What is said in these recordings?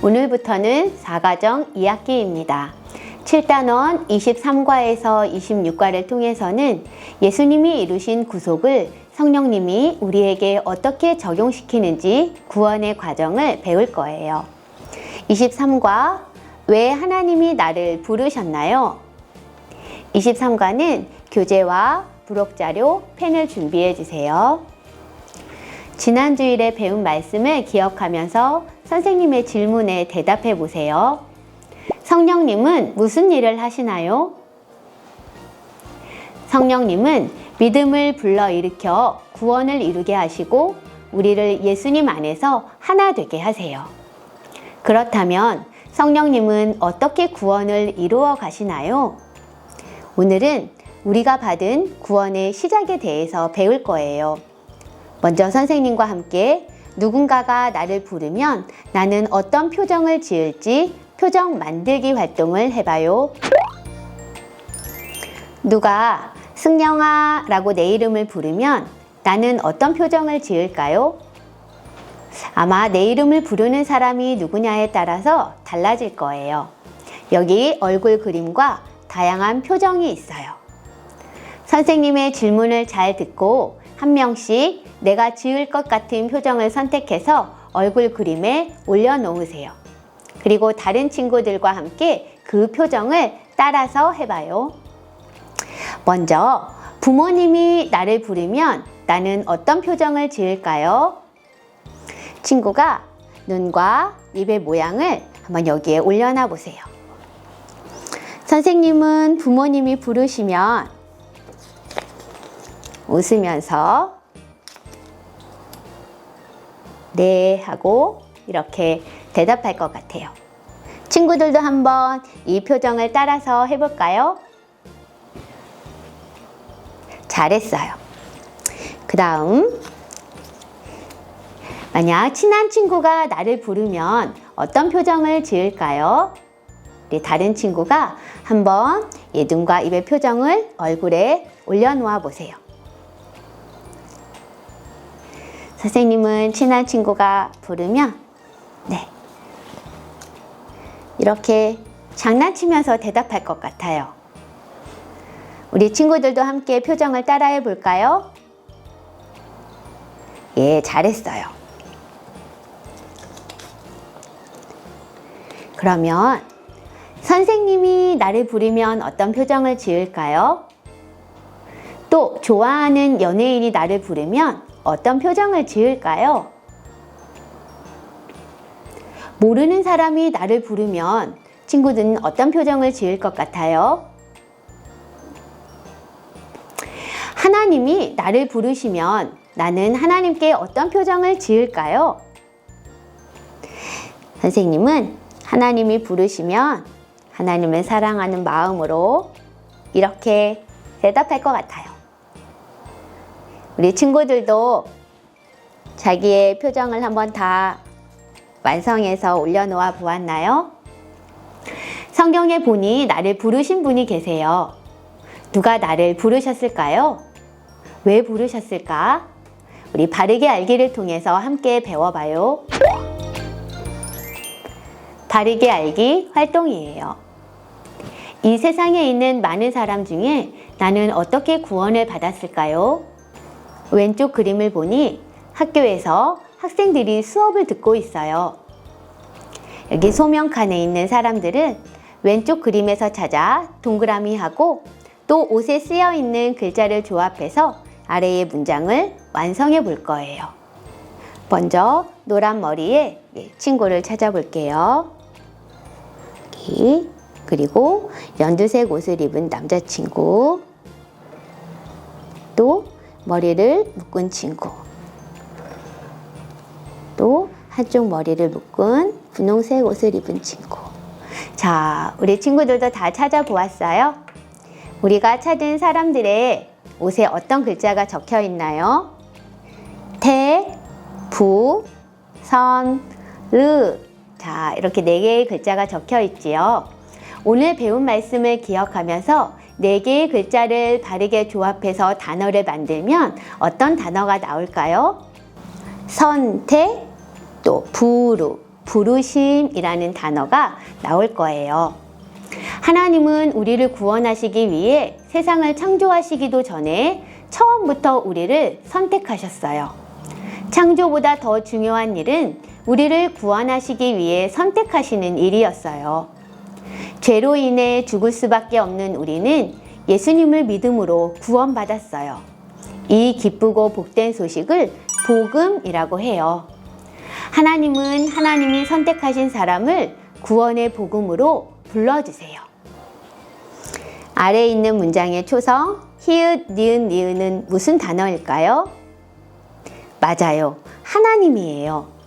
오늘부터는 4과정 2학기입니다. 7단원 23과에서 26과를 통해서는 예수님이 이루신 구속을 성령님이 우리에게 어떻게 적용시키는지 구원의 과정을 배울 거예요. 23과 왜 하나님이 나를 부르셨나요? 23과는 교재와 부록자료, 펜을 준비해 주세요. 지난 주일에 배운 말씀을 기억하면서 선생님의 질문에 대답해 보세요. 성령님은 무슨 일을 하시나요? 성령님은 믿음을 불러일으켜 구원을 이루게 하시고 우리를 예수님 안에서 하나 되게 하세요. 그렇다면 성령님은 어떻게 구원을 이루어 가시나요? 오늘은 우리가 받은 구원의 시작에 대해서 배울 거예요. 먼저 선생님과 함께 누군가가 나를 부르면 나는 어떤 표정을 지을지 표정 만들기 활동을 해봐요. 누가 승영아 라고 내 이름을 부르면 나는 어떤 표정을 지을까요? 아마 내 이름을 부르는 사람이 누구냐에 따라서 달라질 거예요. 여기 얼굴 그림과 다양한 표정이 있어요. 선생님의 질문을 잘 듣고 한 명씩 내가 지을 것 같은 표정을 선택해서 얼굴 그림에 올려놓으세요. 그리고 다른 친구들과 함께 그 표정을 따라서 해봐요. 먼저 부모님이 나를 부르면 나는 어떤 표정을 지을까요? 친구가 눈과 입의 모양을 한번 여기에 올려놔 보세요. 선생님은 부모님이 부르시면 웃으면서 네 하고 이렇게 대답할 것 같아요. 친구들도 한번 이 표정을 따라서 해볼까요? 잘했어요. 그 다음, 만약 친한 친구가 나를 부르면 어떤 표정을 지을까요? 우리 다른 친구가 한번 이 눈과 입의 표정을 얼굴에 올려놓아 보세요. 선생님은 친한 친구가 부르면 네 이렇게 장난치면서 대답할 것 같아요. 우리 친구들도 함께 표정을 따라해 볼까요? 예, 잘했어요. 그러면 선생님이 나를 부르면 어떤 표정을 지을까요? 또 좋아하는 연예인이 나를 부르면 어떤 표정을 지을까요? 모르는 사람이 나를 부르면 친구들은 어떤 표정을 지을 것 같아요? 하나님이 나를 부르시면 나는 하나님께 어떤 표정을 지을까요? 선생님은 하나님이 부르시면 하나님을 사랑하는 마음으로 이렇게 대답할 것 같아요. 우리 친구들도 자기의 표정을 한번 다 완성해서 올려놓아 보았나요? 성경에 보니 나를 부르신 분이 계세요. 누가 나를 부르셨을까요? 왜 부르셨을까? 우리 바르게 알기를 통해서 함께 배워봐요. 바르게 알기 활동이에요. 이 세상에 있는 많은 사람 중에 나는 어떻게 구원을 받았을까요? 왼쪽 그림을 보니 학교에서 학생들이 수업을 듣고 있어요. 여기 소명칸에 있는 사람들은 왼쪽 그림에서 찾아 동그라미하고 또 옷에 쓰여 있는 글자를 조합해서 아래의 문장을 완성해 볼 거예요. 먼저 노란 머리에 예, 친구를 찾아볼게요. 여기 그리고 연두색 옷을 입은 남자친구 또 머리를 묶은 친구 또 한쪽 머리를 묶은 분홍색 옷을 입은 친구 자 우리 친구들도 다 찾아보았어요? 우리가 찾은 사람들의 옷에 어떤 글자가 적혀 있나요? 태, 부, 선, 르. 자, 이렇게 네 개의 글자가 적혀 있지요. 오늘 배운 말씀을 기억하면서 네 개의 글자를 바르게 조합해서 단어를 만들면 어떤 단어가 나올까요? 선택, 또 부루, 부르심이라는 단어가 나올 거예요. 하나님은 우리를 구원하시기 위해 세상을 창조하시기도 전에 처음부터 우리를 선택하셨어요. 창조보다 더 중요한 일은 우리를 구원하시기 위해 선택하시는 일이었어요. 죄로 인해 죽을 수밖에 없는 우리는 예수님을 믿음으로 구원받았어요. 이 기쁘고 복된 소식을 복음이라고 해요. 하나님은 하나님이 선택하신 사람을 구원의 복음으로 불러주세요. 아래에 있는 문장의 초성 히읗, 니은, 니은은 무슨 단어일까요? 맞아요. 하나님이에요.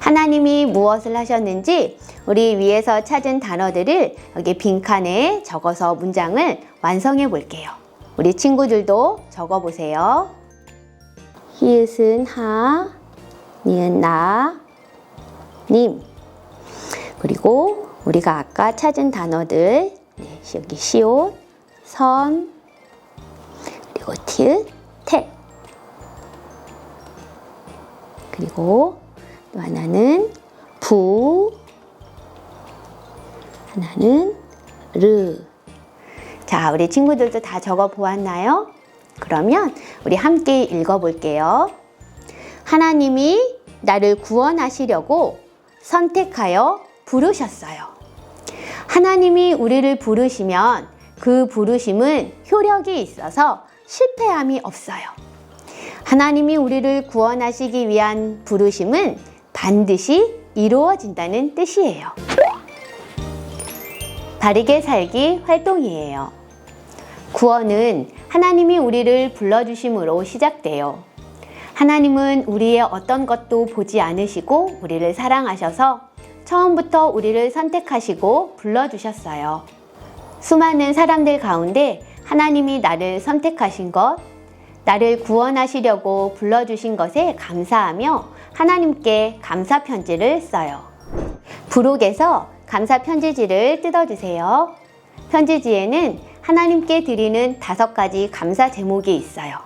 하나님이 무엇을 하셨는지 우리 위에서 찾은 단어들을 여기 빈칸에 적어서 문장을 완성해 볼게요. 우리 친구들도 적어 보세요. 히읗은 하, 니은 나, 님. 그리고 우리가 아까 찾은 단어들 네, 여기 시옷, 선, 그리고 티읕, 태. 그리고 또 하나는 부, 하나는 르. 자, 우리 친구들도 다 적어 보았나요? 그러면 우리 함께 읽어 볼게요. 하나님이 나를 구원하시려고 선택하여 부르셨어요. 하나님이 우리를 부르시면 그 부르심은 효력이 있어서 실패함이 없어요. 하나님이 우리를 구원하시기 위한 부르심은 반드시 이루어진다는 뜻이에요. 바르게 살기 활동이에요. 구원은 하나님이 우리를 불러주심으로 시작돼요. 하나님은 우리의 어떤 것도 보지 않으시고 우리를 사랑하셔서 처음부터 우리를 선택하시고 불러주셨어요. 수많은 사람들 가운데 하나님이 나를 선택하신 것, 나를 구원하시려고 불러주신 것에 감사하며 하나님께 감사 편지를 써요. 부록에서 감사 편지지를 뜯어주세요. 편지지에는 하나님께 드리는 다섯 가지 감사 제목이 있어요.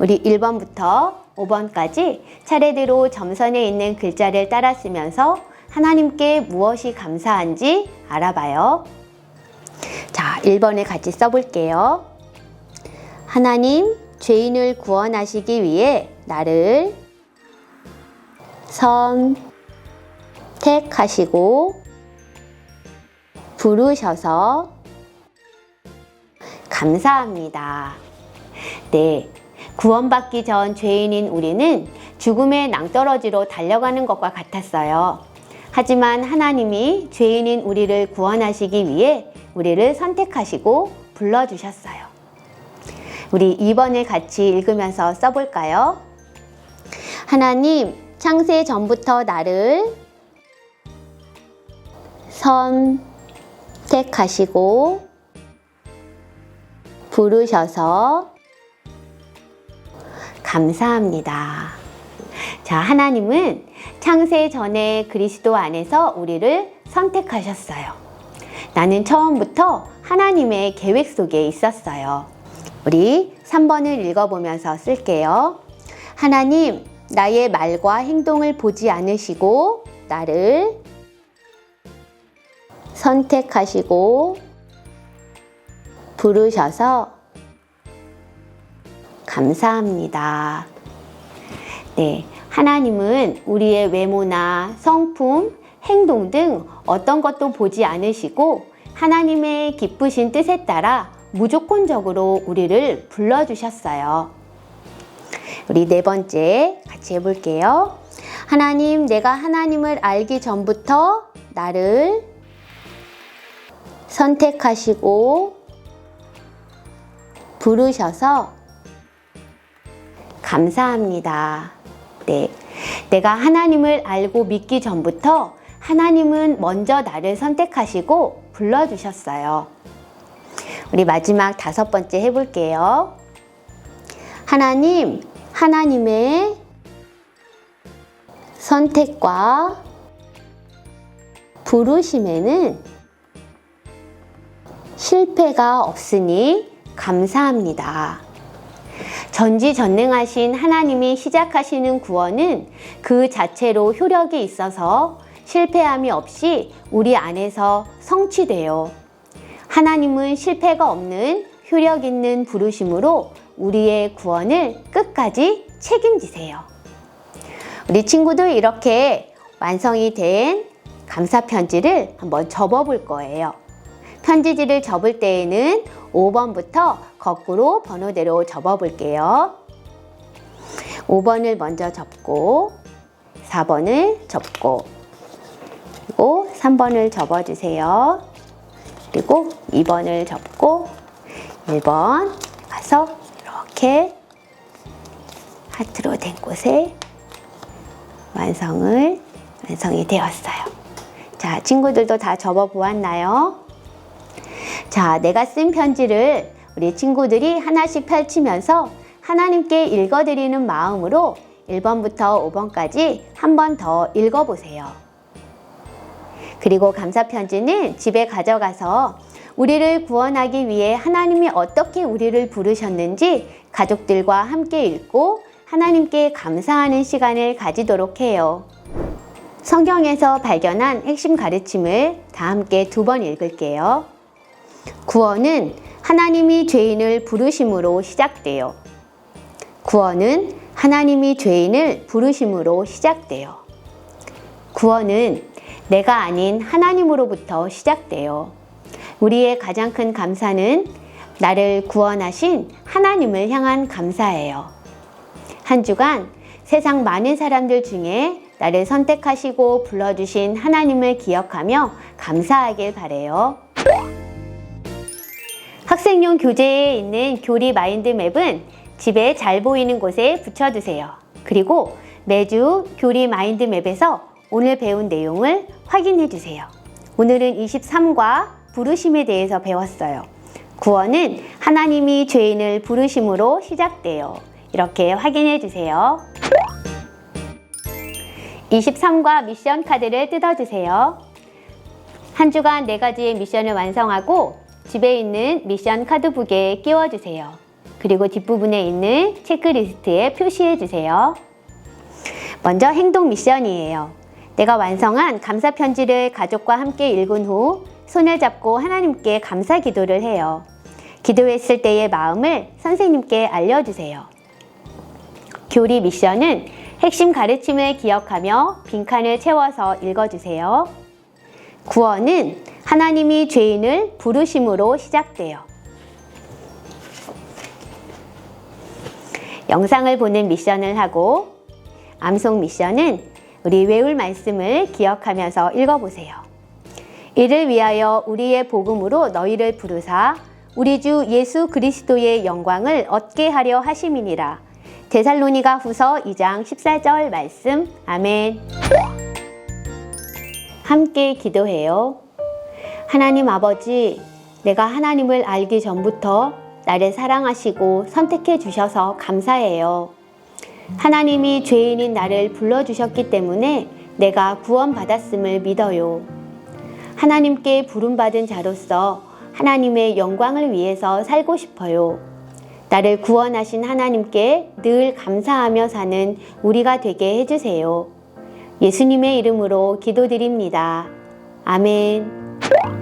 우리 1번부터 5번까지 차례대로 점선에 있는 글자를 따라 쓰면서 하나님께 무엇이 감사한지 알아봐요. 자, 1번을 같이 써볼게요. 하나님, 죄인을 구원하시기 위해 나를 선택하시고 부르셔서 감사합니다. 네. 구원받기 전 죄인인 우리는 죽음의 낭떠러지로 달려가는 것과 같았어요. 하지만 하나님이 죄인인 우리를 구원하시기 위해 우리를 선택하시고 불러주셨어요. 우리 2번을 같이 읽으면서 써볼까요? 하나님, 창세 전부터 나를 선택하시고 부르셔서 감사합니다. 자, 하나님은 창세 전에 그리스도 안에서 우리를 선택하셨어요. 나는 처음부터 하나님의 계획 속에 있었어요. 우리 3번을 읽어보면서 쓸게요. 하나님, 나의 말과 행동을 보지 않으시고 나를 선택하시고 부르셔서 감사합니다. 네. 하나님은 우리의 외모나 성품, 행동 등 어떤 것도 보지 않으시고 하나님의 기쁘신 뜻에 따라 무조건적으로 우리를 불러주셨어요. 우리 네 번째 같이 해볼게요. 하나님, 내가 하나님을 알기 전부터 나를 선택하시고 부르셔서 감사합니다. 네. 내가 하나님을 알고 믿기 전부터 하나님은 먼저 나를 선택하시고 불러주셨어요. 우리 마지막 다섯 번째 해볼게요. 하나님, 하나님의 선택과 부르심에는 실패가 없으니 감사합니다. 전지전능하신 하나님이 시작하시는 구원은 그 자체로 효력이 있어서 실패함이 없이 우리 안에서 성취돼요. 하나님은 실패가 없는 효력 있는 부르심으로 우리의 구원을 끝까지 책임지세요. 우리 친구들 이렇게 완성이 된 감사 편지를 한번 접어 볼 거예요. 편지지를 접을 때에는 5번부터 거꾸로 번호대로 접어 볼게요. 5번을 먼저 접고 4번을 접고 그리고 3번을 접어 주세요. 그리고 2번을 접고 1번 가서 이렇게 하트로 된 곳에 완성을 완성이 되었어요. 자, 친구들도 다 접어 보았나요? 자, 내가 쓴 편지를 우리 친구들이 하나씩 펼치면서 하나님께 읽어드리는 마음으로 1번부터 5번까지 한 번 더 읽어보세요. 그리고 감사 편지는 집에 가져가서 우리를 구원하기 위해 하나님이 어떻게 우리를 부르셨는지 가족들과 함께 읽고 하나님께 감사하는 시간을 가지도록 해요. 성경에서 발견한 핵심 가르침을 다 함께 두 번 읽을게요. 구원은 하나님이 죄인을 부르심으로 시작돼요. 구원은 하나님이 죄인을 부르심으로 시작돼요. 구원은 내가 아닌 하나님으로부터 시작돼요. 우리의 가장 큰 감사는 나를 구원하신 하나님을 향한 감사예요. 한 주간 세상 많은 사람들 중에 나를 선택하시고 불러주신 하나님을 기억하며 감사하길 바래요. 학생용 교재에 있는 교리 마인드 맵은 집에 잘 보이는 곳에 붙여두세요. 그리고 매주 교리 마인드 맵에서 오늘 배운 내용을 확인해 주세요. 오늘은 23과 부르심에 대해서 배웠어요. 구원은 하나님이 죄인을 부르심으로 시작돼요. 이렇게 확인해 주세요. 23과 미션 카드를 뜯어주세요. 한 주간 네 가지의 미션을 완성하고 집에 있는 미션 카드북에 끼워주세요. 그리고 뒷부분에 있는 체크리스트에 표시해주세요. 먼저 행동 미션이에요. 내가 완성한 감사 편지를 가족과 함께 읽은 후 손을 잡고 하나님께 감사 기도를 해요. 기도했을 때의 마음을 선생님께 알려주세요. 교리 미션은 핵심 가르침을 기억하며 빈칸을 채워서 읽어주세요. 구원은 하나님이 죄인을 부르심으로 시작돼요. 영상을 보는 미션을 하고 암송 미션은 우리 외울 말씀을 기억하면서 읽어보세요. 이를 위하여 우리의 복음으로 너희를 부르사 우리 주 예수 그리스도의 영광을 얻게 하려 하심이니라. 데살로니가 후서 2장 14절 말씀. 아멘. 함께 기도해요. 하나님 아버지, 내가 하나님을 알기 전부터 나를 사랑하시고 선택해 주셔서 감사해요. 하나님이 죄인인 나를 불러주셨기 때문에 내가 구원받았음을 믿어요. 하나님께 부름받은 자로서 하나님의 영광을 위해서 살고 싶어요. 나를 구원하신 하나님께 늘 감사하며 사는 우리가 되게 해주세요. 예수님의 이름으로 기도드립니다. 아멘.